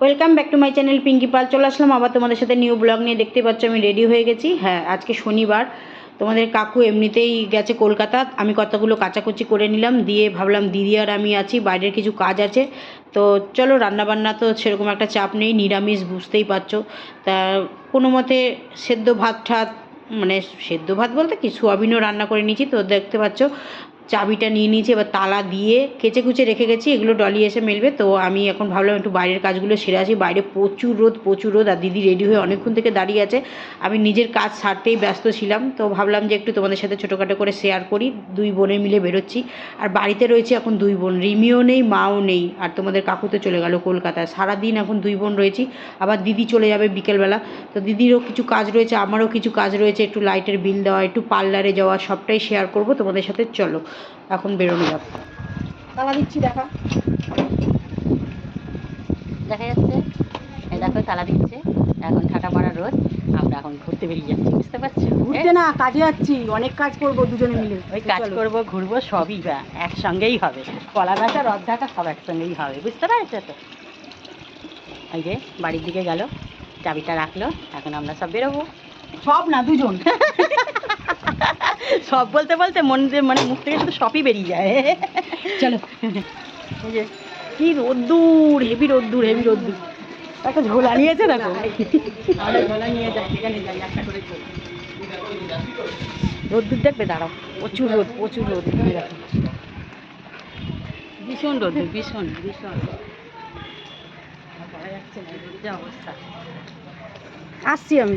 Welcome back to my channel Pinky Pal চলে আসলাম আবার তোমাদের সাথে নিউ ব্লগ নিয়ে। দেখতে পাচ্ছ, আমি রেডি হয়ে গেছি। হ্যাঁ আজকে শনিবার। তোমাদের কাকু এমনিতেই গেছে কলকাতা। আমি কতগুলো কাচাকুচি করে নিলাম, দিয়ে ভাবলাম দিদি আর আমি আছি, বাইরের কিছু কাজ আছে। তো চলো, রান্নাবান্না তো সেরকম একটা চাপ নেই, নিরামিষ বুঝতেই পারছ। তা কোনো মতে সেদ্ধ ভাত ঠাত মানে সেদ্ধ ভাত বলতে কি, সোয়াবিনও রান্না করে নিয়েছি, তো দেখতে পাচ্ছ চাবিটা নিয়ে নিয়েছি, এবার তালা দিয়ে কেচে কুচে রেখে গেছি, এগুলো ডলি এসে মেলবে। তো আমি এখন ভাবলাম একটু বাইরের কাজগুলো সেরে আসি। বাইরে প্রচুর রোদ প্রচুর রোদ, আর দিদি রেডি হয়ে অনেকক্ষণ থেকে দাঁড়িয়ে আছে। আমি নিজের কাজ সারতেই ব্যস্ত ছিলাম। তো ভাবলাম যে একটু তোমাদের সাথে ছোটোখাটো করে শেয়ার করি। দুই বোনে মিলে বেরোচ্ছি। আর বাড়িতে রয়েছে এখন দুই বোন, রিমিও নেই, মাও নেই। আর তোমাদের কাকু তো চলে গেল কলকাতায়। সারাদিন এখন দুই বোন রয়েছি। আবার দিদি চলে যাবে বিকেলবেলা। তো দিদিরও কিছু কাজ রয়েছে, আমারও কিছু কাজ রয়েছে। একটু লাইটের বিল দেওয়া, একটু পার্লারে যাওয়া, সবটাই শেয়ার করব তোমাদের সাথে। চলো। এখন বেরোনো যাক। তালা দিচ্ছি দেখা। দেখা যাচ্ছে। দেখো তালা দিচ্ছে। এখন ঠাটা মারা রোদ। আমরা এখন ঘুরতে বেরিয়ে যাচ্ছি বুঝতে পারছ? ঘুরতে না কাজে যাচ্ছি। অনেক কাজ করব দুজনে মিলে। ওই কাজ। করব ঘুরবো সবই বা একসঙ্গেই হবে। কলা গাছা রথ ঢাকা সব একসঙ্গেই হবে বুঝতে পারছ তো? এই যে বাড়ির দিকে গেল চাবিটা রাখল এখন আমরা সব বেরোবো। সব না দুজন। সব বলতে বলতে মন মানে মুখ থেকে শুধু সবই বেরিয়ে যায়। চলো। এই যে কি রোদ্দুর হেভি রোদ্দুর হেভি রোদ্দুর। একটা ঝোলা নিয়েছে দেখো। আমরা ঝোলা নিয়ে যাই সেখানে যাই একটা করে রোদ্দুর দেখবে দাঁড়াও। প্রচুর রোদ প্রচুর রোদ। ভীষণ রোদ ভীষণ ভীষণ। আসছি আমি।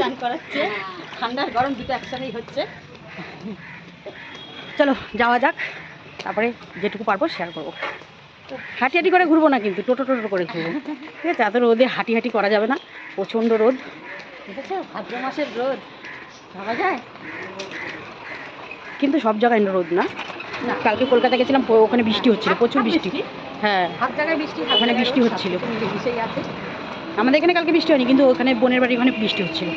চান করাচ্ছে। ঠান্ডা গরম দুটো একসাথেই হচ্ছে। চলো যাওয়া যাক। তারপরে যেটুকু পারব শেয়ার করব। হাঁটি হাঁটি করে ঘুরবো না কিন্তু টোটো টোটো করে ঘুরবো। ঠিক আছে এত রোদে হাঁটি হাঁটি করা যাবে না প্রচণ্ড রোদ। দেখেছ ভাদ্র মাসের রোদ। ভাবা যায়? কিন্তু সব জায়গায় রোদ না। না। কালকে কলকাতা গেছিলাম ওখানে বৃষ্টি হচ্ছিল প্রচুর বৃষ্টি। হ্যাঁ। জায়গায় বৃষ্টি? ওখানে বৃষ্টি হচ্ছিল। মিশেই আছে। আমাদের এখানে কালকে বৃষ্টি হয়নি কিন্তু ওখানে বোনের বাড়ি ওখানে বৃষ্টি হচ্ছিল।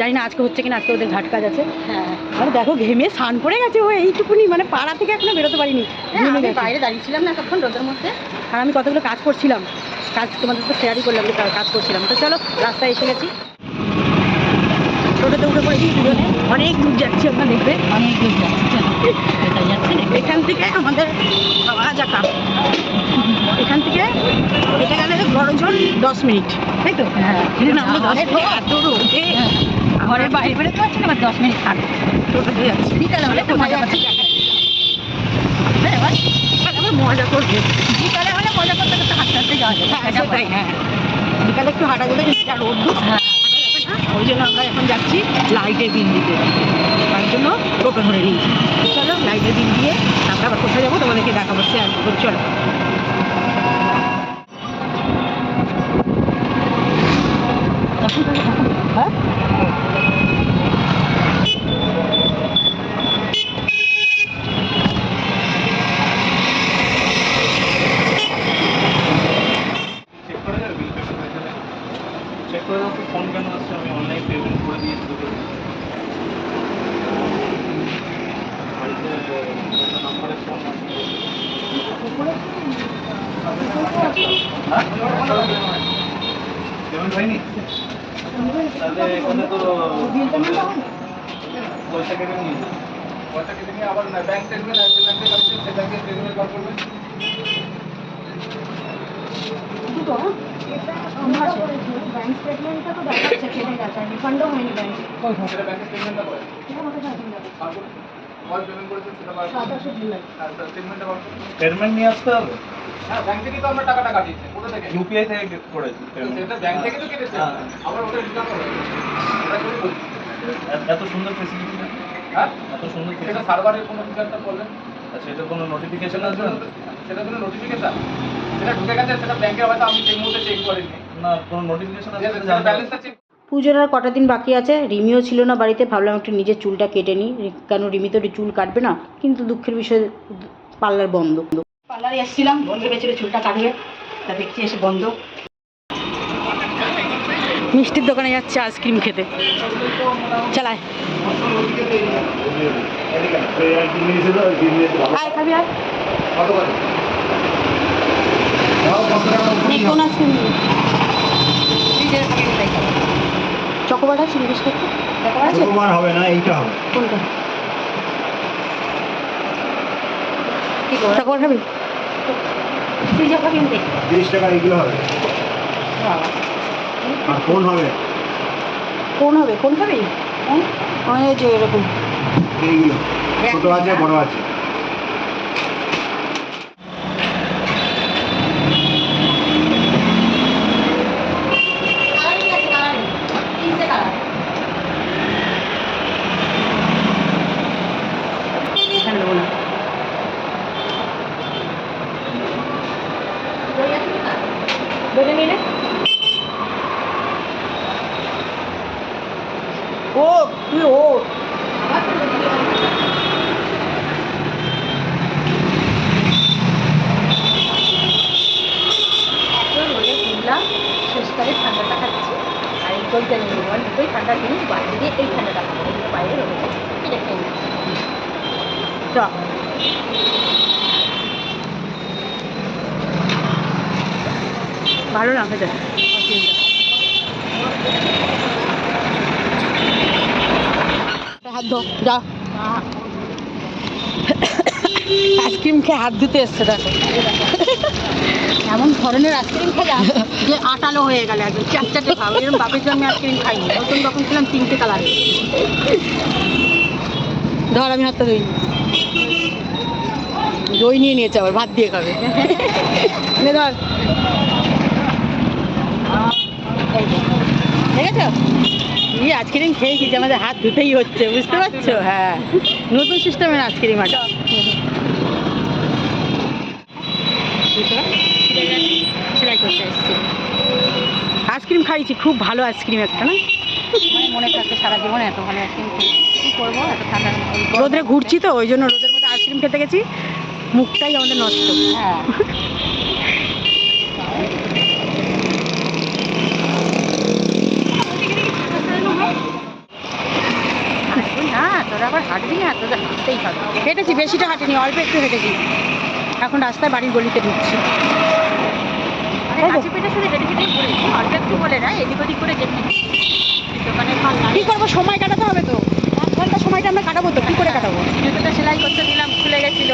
জানি না আজকে হচ্ছে কিনা আজকে ওদের ঘাট কাজ আছে। হ্যাঁ। আর দেখো ঘেমে স্নান করে গেছে ও এইটুকুনি মানে পাড়া থেকে এখনও বেরোতে পারিনি। হ্যাঁ, আমি বাইরে দাঁড়িয়েছিলাম না তখন রোদের মধ্যে। আর আমি কতগুলো কাজ করছিলাম কাজ তোমাদের তো শেয়ারই করলাম যে কাজ করছিলাম। তো চলো রাস্তায় এসে গেছি। টোটোতে উঠে পড়েছি দুজনে অনেক দূর যাচ্ছি আমরা দেখবে। অনেক দূর যাচ্ছে? এখান থেকে আমাদের রাজাকা এখান থেকে এটা গেলে গরজন দশ মিনিট। তাই তো হ্যাঁ কিন্তু আমরা দশ মিনিট এত রোদে হ্যাঁ, ঘরের বাইরে বেরোতে পারছি না এবার দশ মিনিট থাকবে টোটোতে যাচ্ছি। বিকালে হলে একটু মজা হ্যাঁ, আমরা মজা করব বিকালে হলে মজা করতে করতে হাঁটতে হাঁটতে যাওয়া যাবে হ্যাঁ হ্যাঁ বিকালে একটু হাঁটা গেলে যা রোদ্দুর হ্যাঁ। ওই জন্য আমরা এখন যাচ্ছি লাইটের বিল দিতে। তার জন্য টোটো ধরে নিয়েছি। চলো লাইটের বিল দিয়ে তারপরে আবার কোথায় যাব? তোমাদেরকে দেখাবো। শেয়ার করব। চলো। হ্যাঁ চেক করে হয়ে তো ফোন কেন আসছে? আমি অনলাইন পেমেন্ট করে দিয়েছি তোকে নাম্বারে ফোন পেমেন্ট হয়নি? তাহলে এখানে তো পয়সা কেটে নিয়ে পয়সা কেটে নিয়ে আবার ব্যাংক স্টেটমেন্ট আছে ব্যাংকে যাচ্ছে সে ব্যাংকে স্টেটমেন্ট বার করবে। ব্যাংক স্টেটমেন্টটা তো দেখাচ্ছে কেটে গেছে রিফান্ডও হয়নি ব্যাংক সেটা ব্যাংকের স্টেটমেন্টটা করে কল পেমেন্ট করেছেন সেটা বার সাতাশে জুলাই। স্টেটমেন্টটা বার করুন। নিয়ে আসতে হবে? হ্যাঁ ব্যাংক থেকে তো আমরা টাকাটা কাটিয়েছি কোথা থেকে? ইউপিআই থেকে করেছি সেটা ব্যাংক থেকে তো কেটেছে। আবার ওটা রিটার্ন করে ওটা করে বলছি এত সুন্দর ফেসিলিটি হ্যাঁ? এত সুন্দর সেটা সার্ভারের কোনো আচ্ছা এটা কোনো নোটিফিকেশন আছে? সেটা কোনো নোটিফিকেশন সেটা ঢুকে গেছে সেটা ব্যাংকে হয়তো আমি সেই মুহূর্তে চেক করিনি। না কোনো নোটিফিকেশন আছে ব্যালেন্সটা চেক পুজোর আর কটা দিন বাকি আছে? রিমিও ছিল না বাড়িতে ভাবলাম একটু নিজের চুলটা কেটে নিই। কেন রিমি তো চুল কাটবে না? কিন্তু দুঃখের বিষয় পার্লার বন্ধ। পার্লারে এসেছিলাম বোন ভেবেছিল চুলটা কাটবে। তা দেখছি এসে বন্ধ। মিষ্টির দোকানে যাচ্ছে আইসক্রিম খেতে। চালায় আয়। খাবি আয়। কোন আইসক্রিম নিবি তুই যেরকম এটাই খাব চকোবার আছে? হবে না এইটা হবে। কোনটা? কি খাবি? তুই যা খাবি টাকা এইগুলো হবে। আর কোন হবে? কোন হবে? কোন খাবি? কোন ওই যে এরকম। এইগুলো। ছোট আছে বড় আছে এখানে দেবো না দই নিলে ও তুই ও রোদে কিনলাম শেষকালে ঠান্ডাটা খাচ্ছি আর এই দুটোই ঠান্ডা জিনিস বাইরে দিয়ে এই ঠান্ডাটা খাব বাইরে রয়েছে এটা খেয়ে নিচ্ছি চ ভালো না খেতে হাত ধো যা। আইসক্রিম খেয়ে হাত ধুতে এসছে দেখো। এমন ধরনের আইসক্রিম খেলাম যে আটালো হয়ে গেল একদম চারচাটে খাব এরকম বাপের জন্য আইসক্রিম খাইনি। নতুন রকম খেলাম তিনটে কালার ধর আমি হাতটা ধুই। দই নিয়ে নিয়েছে আবার ভাত দিয়ে খাবে। নে ধর। ঠিক আছে এই আইসক্রিম খেয়েছি যে আমাদের হাত ধুতেই হচ্ছে, বুঝতে পারছ? হ্যাঁ নতুন সিস্টেমের আইসক্রিম আটা। আইসক্রিম খাইছি, খুব ভালো আইসক্রিম একটা, না? মানে মনে থাকতে সারা জীবন এত ভালো আইসক্রিম রোদে ঘুরছি তো, ওই জন্য রোদের মধ্যে আইসক্রিম খেতে গেছি। মুখটাই আমাদের নষ্ট। হ্যাঁ হাঁটবি না তোরা আবার হাঁটবি না তোদের হাঁটতেই হবে। হেঁটেছি বেশিটা হাঁটিনি অল্প একটু হেঁটেছি। এখন রাস্তায় বাড়ির গলিতে ঢুকছি। কি করব? সময় কাটাতে হবে তো। এক ঘণ্টা সময়টা আমরা কাটাবো তো কি করে কাটাবো? সেলাই করতে দিলাম খুলে গেছিল।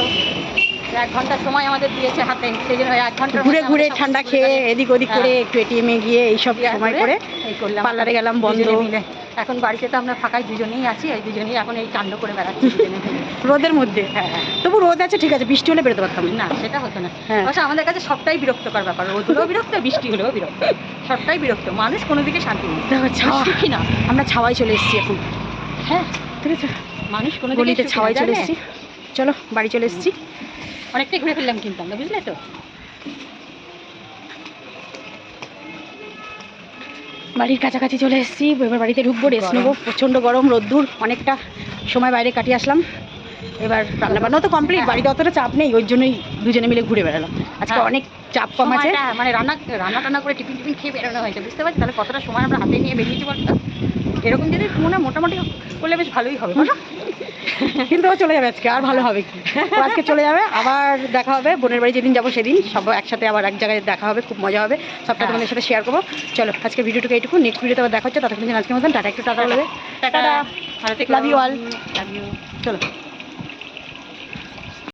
এক ঘণ্টা সময় আমাদের দিয়েছে হাতে সেই জন্য এক ঘণ্টা ঘুরে ঘুরে ঠান্ডা খেয়ে এদিক ওদিক করে একটু এটিএমে গিয়ে এইসব সময় করে করলাম। পার্লারে গেলাম বন্ধ। মিলে। এখন বাড়িতে তো আমরা ফাঁকায় দুজনেই আছি এই দুজনেই এখন এই কাণ্ড করে বেড়াচ্ছি রোদের মধ্যে? হ্যাঁ হ্যাঁ। তবু রোদ আছে ঠিক আছে বৃষ্টি হলে বেরোতে পারতাম। না সেটা হতো না। অবশ্য আমাদের কাছে সবটাই বিরক্তকর ব্যাপার রোদ হলেও বিরক্ত বৃষ্টি হলেও বিরক্ত। সবটাই বিরক্ত মানুষ কোনো দিকে শান্তি নেই। দেখো ছাওয়া না? আমরা ছাওয়াই চলে এসেছি এখন। হ্যাঁ। ঠিক আছে। মানুষ কোনো দিকে গলিতে ছাওয়াই চলে? এসেছি। চলো বাড়ি চলে এসেছি। অনেকটাই ঘুরে ফেললাম কিন্তু আমরা বুঝলে তো? বাড়ির কাছাকাছি চলে এসেছি এবার বাড়িতে ঢুকবো রেস্ট নেব। প্রচণ্ড গরম রোদ্দুর অনেকটা সময় বাইরে কাটিয়ে আসলাম। এবার রান্না বান্নাও তো কমপ্লিট হ্যাঁ। বাড়িতে অতটা চাপ নেই ওই জন্যই দুজনে মিলে ঘুরে বেড়ালাম। আজকে হ্যাঁ। অনেক চাপ কম আছে। মানে রান্না রান্না টান্না করে টিফিন টিফিন খেয়ে বেরোনো হয়েছে বুঝতে পারছি? তাহলে কতটা সময় আমরা হাতে নিয়ে বেরিয়েছি বলতো? এরকম যদি মনে মোটামুটি করলে বেশ ভালোই হবে বলো? কিন্তু ও চলে যাবে আজকে আর ভালো হবে কি? আজকে চলে যাবে আবার দেখা হবে বোনের বাড়ি যেদিন যাব সেদিন সব একসাথে আবার এক জায়গায় দেখা হবে খুব মজা হবে সবটা হ্যাঁ। তোমাদের সাথে শেয়ার করব। চলো আজকে ভিডিওটুকু এইটুকু নেক্সট ভিডিওতে আবার দেখা হচ্ছে ততক্ষণ আজকের মতন টাটা একটু টাটা বলে টাটা। ভালো থেকো। অল. লাভ ইউ চলো।